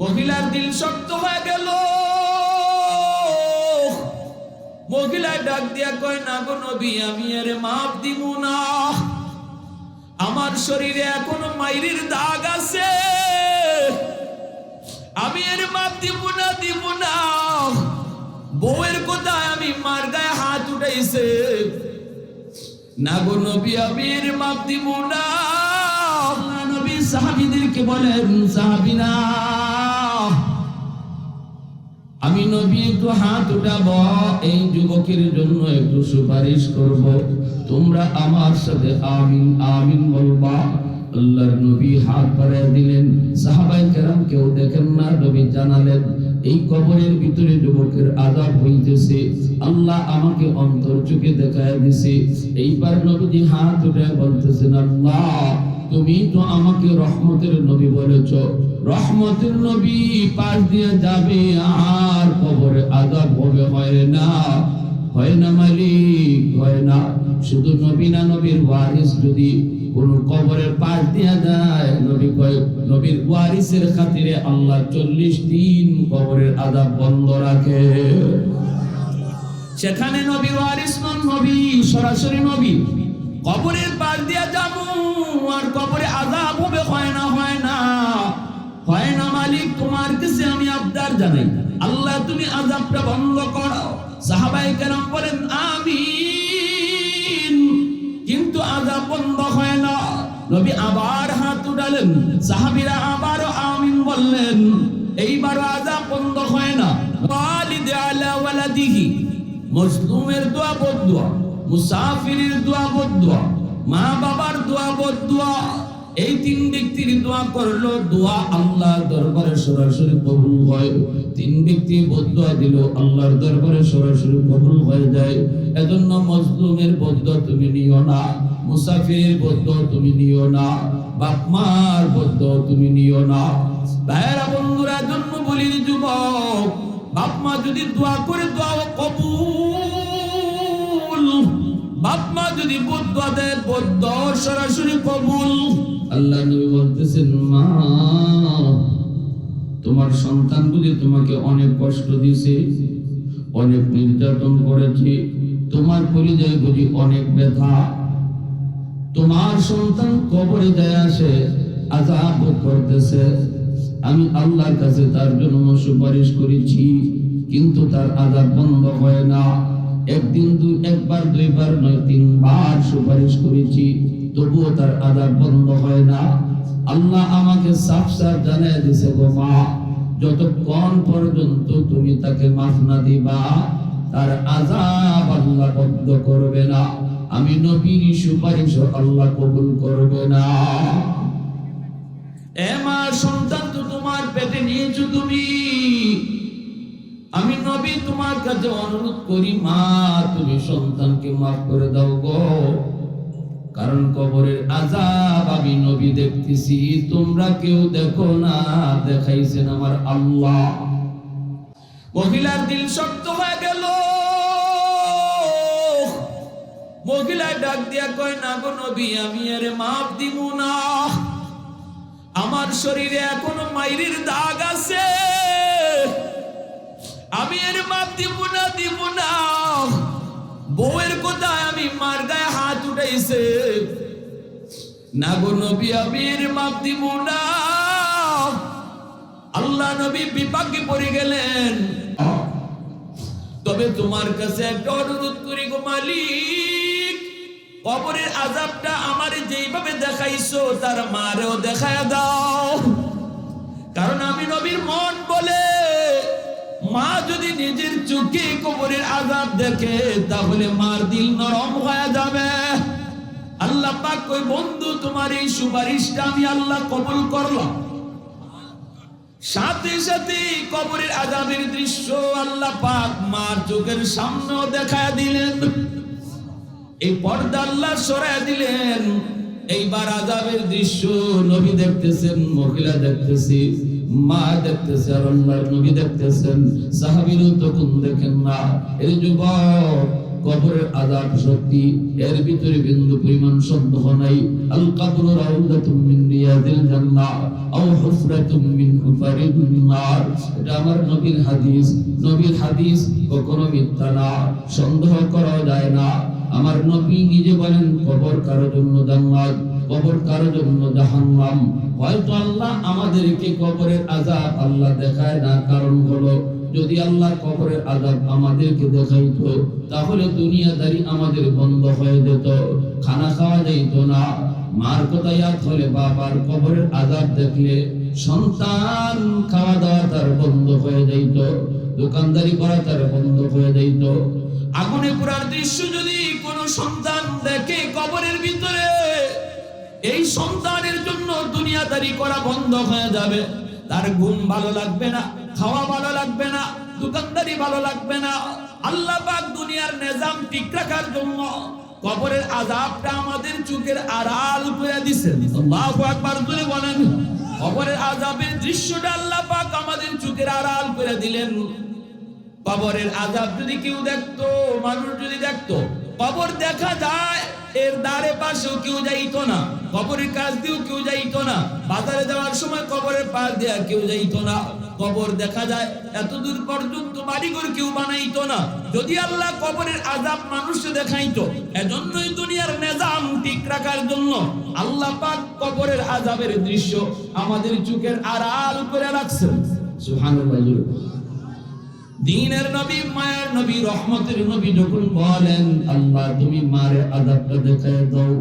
মহিলার দিল শক্ত হয়ে গেল। মহিলায় ডাক দিয়া কয়, না গো নবী, আমি এর মাপ দিব না। আমার শরীরে এখনও মাইরির দাগ আছে। আমি এর মাপ দিব না দিব না। বউয়ের কোথায় আমি মার গায়ে হাত উঠাইছে। না গো নবী, আমি এর মাপ দিব না নবী, সাহাবীদেরকে বলেন, সাহাবীরা আমি নবী, একটু হাত উঠাব। এই যুবকের জন্য একটু সুপারিশ করব। তোমরা আমার সাথে আমিন আমিন বলবা। আল্লাহর নবী হাত বাড়ায় দিলেন। সাহাবাই কেরাম কেউ দেখেন না, নবী জানালেন, এই কবরের ভিতরে যুবকের আজাব হইতেছে। আল্লাহ আমাকে অন্তর চোখে দেখায় দিছে। এইবার নবীজি হাত উঠে বলতেছেন, আল্লাহ, তুমি তো আমাকে রহমতের নবী বলেছ। রহমতের নবী পাশ দিয়ে যাবে, আর কবরে আজাব হবে, হয় না হয় না মালিক, হয় না। শুধু নবী না নবীর ওয়ারিস যদি কোন কবরের পাশ দিয়া যায়, নবী কয়, নবীর ওয়ারিসের খাতিরে আল্লাহ চল্লিশ দিন কবরের আজাব বন্ধ রাখে। সেখানে নবী ওয়ারিস নন, নবী সরাসরি নবী, কবরের পাশ দিয়া যাব, আর কবরে আজাব হবে, হয় না হয় না। হয় না মালিক, তোমার কাছে আমি আবদার জানাই। আল্লাহ, তুমি আজাবটা বন্ধ করো। সাহাবাই কেরাম বলেন, আমিন। কিন্তু আজাব বন্ধ হয় না। নবী আবার হাত উঠালেন। সাহাবীরা আবারও আমিন বললেন এইবার আজাব বন্ধ হয় না। ওয়ালিদ আলা ওয়ালাদিহি। মজলুমের দোয়া বদুয়া মুসাফিরের দোয়া বদুয়া মা বাবার দোয়া বদুয়া এই তিন ব্যক্তির দোয়া করল, দোয়া আল্লাহর দরবারে সরাসরি কবুল হয়। তিন ব্যক্তি বদুয়া দিল, আল্লাহর দরবারে সরাসরি কবুল হয়ে যায়। এজন্য মজলুমের বদুয়া তুমি নিও না, মুসাফিরের বদুয়া তুমি নিও না বাপ মার বদুয়া তুমি নিও না। ভাইয়েরা, বন্ধুরা জন্য বলি যুবক বাপ মা যদি দোয়া করে দোয়া কবুল। বাপমা যদি বদ্ধ দেয় বদ্ধ সরাসরি কবুল। আল্লাহ নবী বলতেছেন, মা, তোমার সন্তান যদি তোমাকে অনেক কষ্ট দিছে অনেক নির্যাতন করেছে, তোমার পরিচয় বুঝি অনেক ব্যথা। তোমার সন্তান কবরে যায় আসে আজাব করতেছে। আমি আল্লাহর কাছে তার জন্য সুপারিশ করেছি, কিন্তু তার আজাব বন্ধ হয় না। একদিন দুই, একবার, দুইবার নয়, তিনবার সুপারিশ করেছি। তবুও তার আজাব বন্ধ হয় না। আল্লাহ আমাকে সাফ সাফ জানাই দিছে, গো মা, যতক্ষণ পর্যন্ত তুমি তাকে মাফ না দিবা, তার আজাব আল্লাহ বন্ধ করবে না। আমি নবীর সুপারিশ আল্লাহ কবুল করবে না। এ মা, সন্তান তো তোমার পেটে নিয়েছো তুমি। আমি নবী তোমার কাছে অনুরোধ করি, মা, তুমি সন্তানকে মাফ করে দাও গো। কারণ কবরের আজাব আমি নবী দেখতেছি, তোমরা কেউ দেখো না, দেখাইছেন আমার আল্লাহ। মহিলার দিল শক্ত হয়ে গেল। মহিলা ডাক দিয়া কয়, না গো নবী, আমি এর মাপ দিব না। আমার শরীরে এখনও মাইরির দাগ আছে। আমি এর মাপ দিব না দিব না। বউয়ের কোথায় আমি মার গায়ে হাত উঠাইছে না গো নবী আমি এর মাপ আল্লাহ নবী বিপাকে পড়ে গেলেন। তবে তোমার কাছে একটা অনুরোধ করি গো মালিক, কবরের আজাবটা আমার যেইভাবে দেখাইছো, তার মারেও দেখায় দাও। কারণ আমি নবীর মন বলে, মা যদি নিজের চোখে কবরের আজাব দেখে, তাহলে মার দিল নরম হয়ে যাবে। আল্লাহ পাক কই বন্ধু, তোমার এই সুপারিশটা আমি আল্লাহ কবুল করলাম। সাথে সাথে কবরের আজাবের দৃশ্য আল্লাহ পাক মার চোখের সামনেও দেখায় দিলেন। এই পর্দা আল্লাহ সরায় দিলেন। এইবার আজাবের দৃশ্য নবী দেখতেছেন, মহিলা দেখতেছি, মা দেখতেছে, আর আল্লাহর নবী দেখতেছেন। সাহাবীরও তখন দেখেন না। এই যুবক কবরের আযাব সত্যি এর ভিতরে বিন্দু পরিমাণ সন্দেহ নাই। আল কবর রাউদাতুম মিন রিয়াদিল জান্নাহ, আও হুফরাতুম মিন নার। এটা আমার নবীর হাদিস। নবীর হাদিস কখনো মিথ্যা না, সন্দেহ করা যায় না। আমার নবী নিজে বলেন, কবর কারও জন্য জান্নাত, কবর কারও জন্য জাহান্নাম। হয়তো আল্লাহ আমাদেরকে কবরের আযাব আল্লাহ দেখায় না, কারণ হলো যদি আল্লাহ কবরের আযাব আমাদেরকে দেখাইতো, তাহলে দুনিয়াদারি আমাদের বন্ধ হয়ে যেত, খানা খাওয়া যাইত না। মার কথা ইয়াদ হলে বাবার কবরের আযাব দেখলে সন্তান খাওয়া দাওয়া তার বন্ধ হয়ে যাইত, দোকানদারি করা তার বন্ধ হয়ে যাইত। আগুনে পুরার দৃশ্য যদি কোনো সন্তান দেখে কবরের ভিতরে, এই সন্তানের জন্য দুনিয়াদারি করা বন্ধ হয়ে যাবে। তার ঘুম ভালো লাগবে না। খাওয়া ভালো লাগবে না, দোকানদারি ভালো লাগবে না। আল্লাহ পাক দুনিয়ার নিজাম ঠিক রাখার জন্য কবরের আজাবটা আমাদের চোখের আড়াল করে দিছেন। আল্লাহু আকবার জোরে বলেন, কবরের আজাবের দৃশ্যটা আল্লাহ পাক আমাদের চোখের আড়াল করে দিলেন। কবরের আজাব যদি কেউ দেখতো, মানুষ যদি দেখতো, কবর দেখা যায়, এর দ্বারে পাশেও কেউ যাইত না, কবরের কাছ দিয়েও কেউ যাইতো না, বাজারে যাওয়ার সময় কবরের পাশ দেয়া কেউ যাইত না। কবর দেখা যায়। এত দূর পর্যন্ত বাড়িঘর কেউ বানাইতো না। যদি আল্লাহ কবরের আজাব মানুষকে দেখাইতো, এজন্যই দুনিয়ার নিজাম ঠিক রাখার জন্য আল্লাহ পাক কবরের আজাবের দৃশ্য আমাদের চোখের আড়াল করে সুবহানাল্লাহ দিনের নবী, মায়ের নবী, রহমতের নবী যখন বলেন, আল্লাহ, তুমি মারে আদাবটা দেখায় দাও।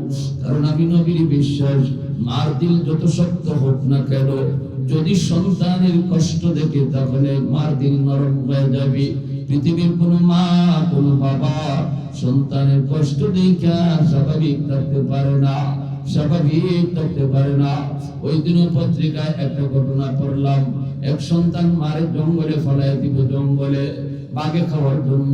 কারণ আমি নবীর বিশ্বাস, মার দিল যত শক্ত হোক না কেন যদি সন্তানের কষ্ট দেখে, তাহলে মার দিল নরম হয়ে যাবে। পৃথিবীর কোনো মা, কোনো বাবা সন্তানের কষ্ট দেখা স্বাভাবিক থাকতে পারে না, স্বাভাবিক থাকতে পারে না। ওই দিন পত্রিকায় একটা ঘটনা পড়লাম। এক সন্তান মারে জঙ্গলে ফলাই দিব জঙ্গলে বাগে খাওয়ার জন্য।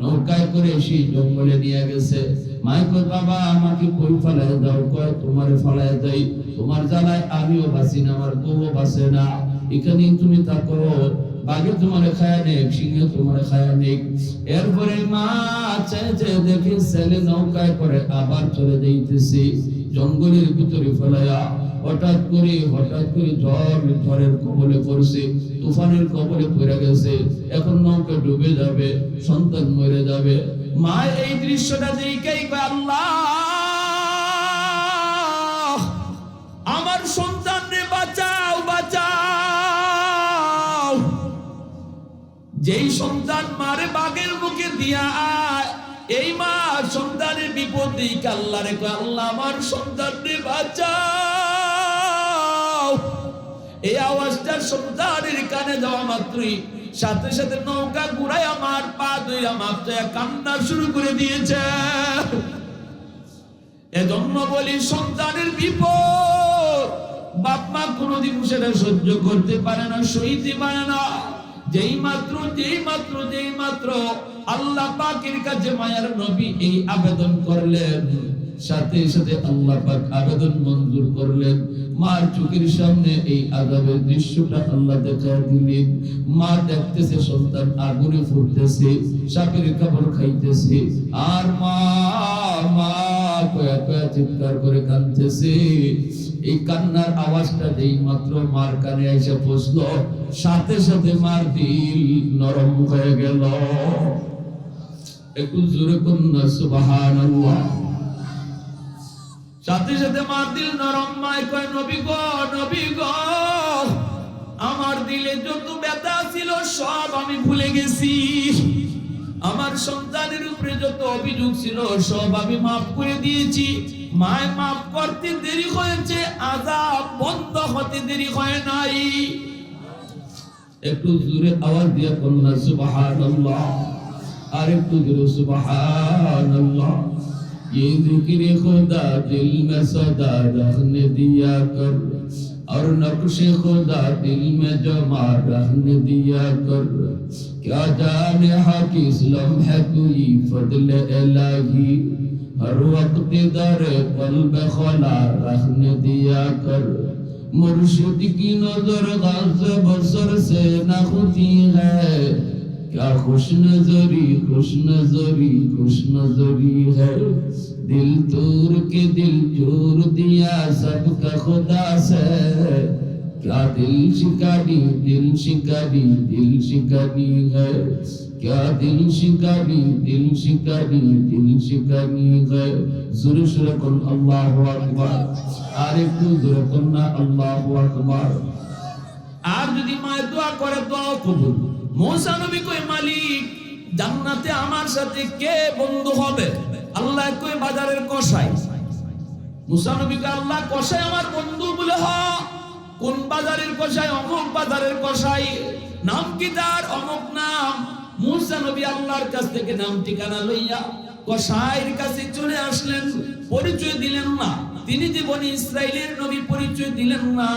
নৌকায় করে সেই জঙ্গলে নিয়ে গেছে। কয় বাবা, আমাকে কই ফেলায় দাও? কয়, তোমারে তোমার জ্বালায় আমিও বাঁচি না, আমার বউও বাঁচে না। তুমি থাকো। বাঘে তোমার খায়া সিংহে তোমার খায়া এরপরে মা ছেলে নৌকায় করে আবার চলে জঙ্গলের ভিতরে ফেলায়া। হঠাৎ করে হঠাৎ করে ঝড়, ঝড়ের কবলে পড়ছে, তুফানের কবলে পড়ে গেছে। এখন নৌকা ডুবে যাবে, সন্তান মরে যাবে। মা এই দৃশ্যটা দেখেই আল্লাহ। আমার সন্তান রে বাঁচাও বাঁচাও। যেই সন্তান মারে বাঘের মুখে দিয়া এই মা সন্তানের বিপদ দিই আল্লাহ রে আল্লাহ, আমার সন্তান রে বাঁচাও। এই আওয়াজটা সন্তানের কানে যাওয়া মাত্রই সাথে সাথে নৌকা ঘুরাই আমার পা দুই আমার কান্না শুরু করে দিয়েছে। এজন্য বলি, সন্তানের বিপদ। বাপ মা কোনোদিন সেটা সহ্য করতে পারে না, সইতে পারে না। যেই মাত্র যেই মাত্র যেই মাত্র আল্লাহ পাকের কাছে মায়ার নবী এই আবেদন করলেন। সাথে সাথে আল্লাহ পাক আবেদন মঞ্জুর করলেন। মার চোখের সামনে এই আজাবের দৃশ্যটা আল্লাহ দেখা দিলেন। মা দেখতেছে, সন্তান আগুনে ফুটতেছে, সাপের কাপড় খাইতেছে। আর মা কয়া কয়া চিৎকার করে কাঁদতেছে। এই কান্নার আওয়াজটা যেই মাত্র মার কানে এসে পৌঁছলো, সাথে সাথে মার দিল নরম হয়ে গেল। একটু জোরে কন্যা সুবহানাল্লাহ। সাথে সাথে মার দিল নরম মায়, কয়, নবী গো নবী গো, আমার দিলে যত ব্যথা ছিল সব আমি ভুলে গেছি। আমার সন্তানের উপরে যত অভিযোগ ছিল সব আমি মাফ করে দিয়েছি। মায় মাফ করতে দেরি হয়েছে আজাব বন্ধ হতে দেরি হয় নাই। একটু জোরে আওয়াজ দিয়ে কন্যা সুবহানাল্লাহ। আর একটু জোরে, সুবহানাল্লাহ। یہ ذکر خدا دل میں صدا رہنے دیا کر، اور نقش خدا دل میں جمع رہنے دیا کر۔ کیا جانے حق اس لمحے کوئی فضل الہی؟ ہر وقت در قلب خلا رہنے دیا کر۔ مرشد کی نظر غاز بسر سے نہ ہوتی ہے क्या खुश नजरी खुश नजरी खुश नजरी है दिल तोड़ के दिल जोड़ दिया सबका खुदा से क्या दिल शिकारी दिल शिकारी दिल शिकारी है क्या दिल शिकारी दिल शिकारी दिल शिकारी है জোরে সুরে কোন আল্লাহু আকবার আর একটু জোরে কোন না আল্লাহু আকবার আর যদি মায়ের দোয়া করে দোয়া কবুল মৌসা নবী কই মালিক, জান্নাতে আমার সাথে কে বন্ধু হবে? আল্লাহ কই বাজারের কসাই। মুসা নবীকে আল্লাহ, কসাই আমার বন্ধু বলে হ। কোন বাজারের কসাই? অমুক বাজারের কসাই। নাম কি তার? অমুক নাম। মুসা নবী আল্লাহর কাছ থেকে নাম ঠিকানা লইয়া কসাইয়ের কাছে চলে আসলেন। পরিচয় দিলেন না। তিনি যে বনি ইসরায়েলের নবী, পরিচয় দিলেন না।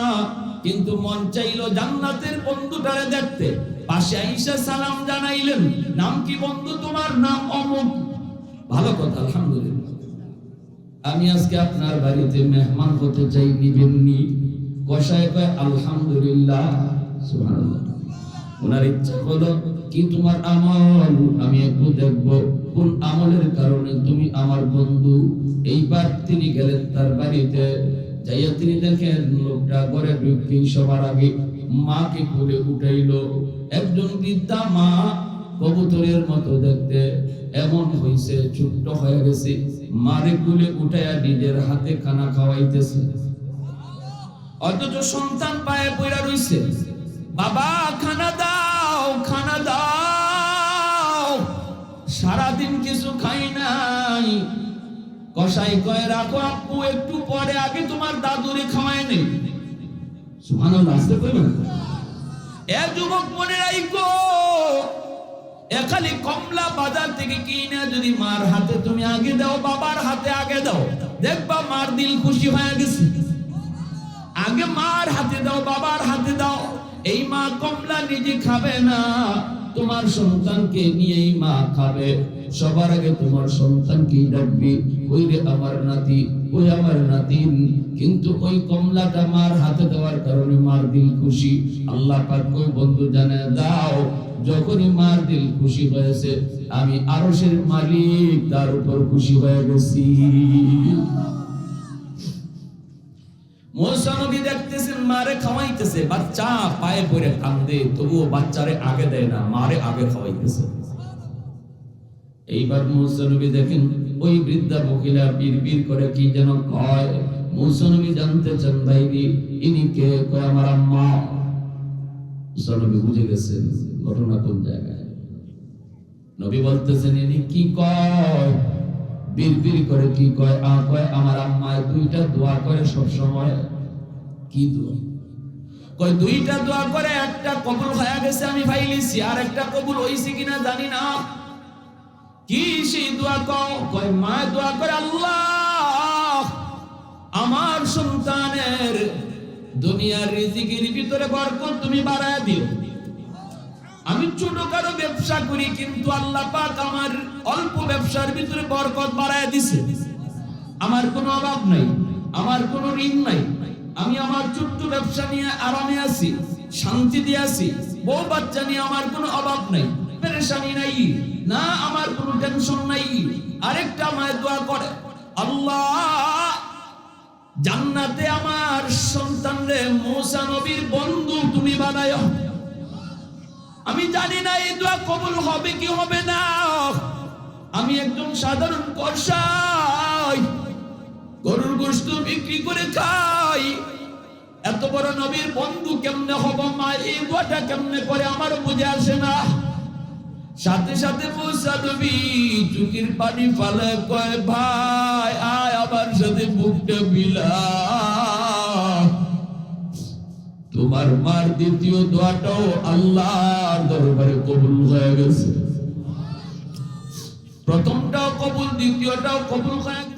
কিন্তু মন চাইলো জান্নাতের বন্ধুটারে দেখতে। পাশে আইসা সালাম জানাইলেন। নাম কি বন্ধু তোমার? নাম অমুক। ভালো কথা, আলহামদুলিল্লাহ। আমি আজকে আপনার বাড়িতে মেহমান হতে চাই নিবেননি। কষায় কয়, আলহামদুলিল্লাহ ওনার ইচ্ছা হলো, কি তোমার আমল? আমি একটু দেখব, কোন আমলের কারণে তুমি আমার বন্ধু? এইবার তিনি গেলেন তার বাড়িতে। যাইয়া তিনি দেখেন, লোকটা ঘরে ঢুকতেই সবার আগে মাকে কোলে উঠাইলো। একজন বৃদ্ধা মা কবুতরের মতো দেখতে। এমন হইছে, ছোট্ট হয়ে গেছে। মারে কুলে উঠাইয়া নিজের হাতে খানা খাওয়াইতেছে। অথচ সন্তান পায়ে পড়া রইছে। বাবা, খানা দাও খানা দাও। সারাদিন কিছু খাই নাই। কসাই কয়, রাখো আপু একটু পরে আগে তোমার দাদুরে খাওয়াই নেই। আগে দাও, বাবার হাতে আগে দাও। দেখবা মার দিল খুশি হয়ে আগে মার হাতে দাও, বাবার হাতে দাও। এই মা কমলা নিজে খাবে না, তোমার সন্তানকে নিয়েই মা খাবে। সবার আগে তোমার সন্তানকে ডাকবি, ওই রে আমার নাতি, ওই আমার নাতিন। কিন্তু ওই কমলাটা মার হাতে দেওয়ার কারণে মার দিল খুশি। আল্লাহ পাক কই বন্ধু জানে দাও, যখনই মার দিল খুশি হয়েছে, আমি আরশের মালিক, তার উপর খুশি হয়ে গেছি। দেখতেছেন, মারে খাওয়াইতেছে, বাচ্চা পায়ে পড়ে কান্দে, তবুও বাচ্চারে আগে দেয় না, মারে আগে খাওয়াইতেছে। এইবার মুসা দেখেন, ওই বৃদ্ধা মহিলা বীর করে কি যেন কয়, মুসা জানতে চান ভাইরি ইনি কে? কয়, আমার আম্মা। মুসা বুঝে গেছেন, ঘটনা কোন জায়গায়? নবী বলতেছেন, ইনি কি কয়? বীর করে কি কয়, আ, কয়, আমার আম্মায় দুইটা দোয়া করে সব সময় কি দোয়া? কয়, দুইটা দোয়া করে, একটা কবুল হয়ে গেছে আমি ভাইলিছি আর একটা কবুল হইছে কিনা জানি না। কি সেই দোয়া কয়, মা, দোয়া করে আল্লাহ। আমার সন্তানের দুনিয়ার রিজিকের ভিতরে বরকত তুমি বাড়ায় দিও। আমি ছোট কারও ব্যবসা করি, কিন্তু আল্লাহ পাক আমার অল্প ব্যবসার ভিতরে বরকত বাড়ায় দিছে। আমার কোনো অভাব নাই, আমার কোনো ঋণ নাই। আমি আমার ছোট্ট ব্যবসা নিয়ে আরামে আছি শান্তি দিয়ে আছি। বউ বাচ্চা নিয়ে আমার কোনো অভাব নাই। পেরেশানি নাই, না আমার কোনো টেনশন নাই। আরেকটা মায়ের দোয়া করে, আল্লাহ, জান্নাতে আমার সন্তানরে মৌসা নবীর বন্ধু তুমি বানায়। আমি জানি না এই দোয়া কবুল হবে কি হবে না। আমি একজন সাধারণ কর্ষাই, গরুর গোস্ত বিক্রি করে খাই। এত বড় নবীর বন্ধু কেমনে হব মা? এই দোয়াটা কেমনে করে আমার বুঝে আসে না। সাথে সাথে মুসা দেবি চুকির পানি ফালে কয়, ভাই, আয় আমার সাথে বুকটা বিলা তোমার মার দ্বিতীয় দোয়াটাও আল্লাহর দরবারে কবুল হয়ে গেছে। প্রথমটাও কবুল, দ্বিতীয়টাও কবুল হয়ে গেছে।